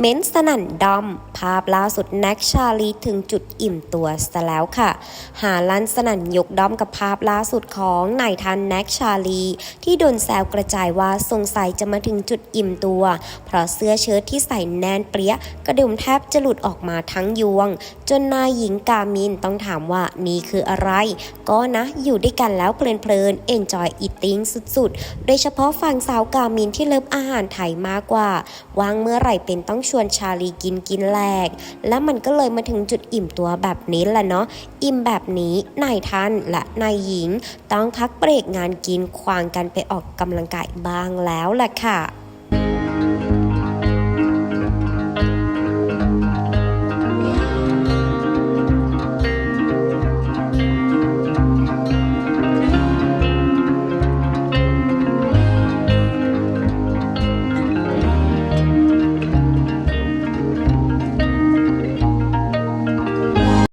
เม้นสนั่นดอม ภาพล่าสุดแน็กชาลีถึงจุดอิ่มตัวซะแล้วค่ะ หาลั่นสนั่นยกดอมกับภาพล่าสุดของนายทันแน็กชาลี ที่โดนแซวกระจายว่าสงสัยจะมาถึงจุดอิ่มตัว เพราะเสื้อเชิ้ตที่ใส่แน่นเปรี้ยกระดุมแทบจะหลุดออกมาทั้งยวง จนนายหญิงกามินต้องถามว่านี่คืออะไร ก็นะอยู่ด้วยกันแล้วเพลินๆ enjoy eating สุดๆ โดยเฉพาะฝั่งสาวกามินที่เลิฟอาหารไทยมากกว่าวางเมื่อไหร่เป็นต้องชวนชาลีกินกินแหลก แล้วมันก็เลยมาถึงจุดอิ่มตัวแบบนี้แหละเนาะ อิ่มแบบนี้นายท่านและนายหญิง ต้องพักเบรกงานกินควางกันไปออกกำลังกายบ้างแล้วแหละค่ะ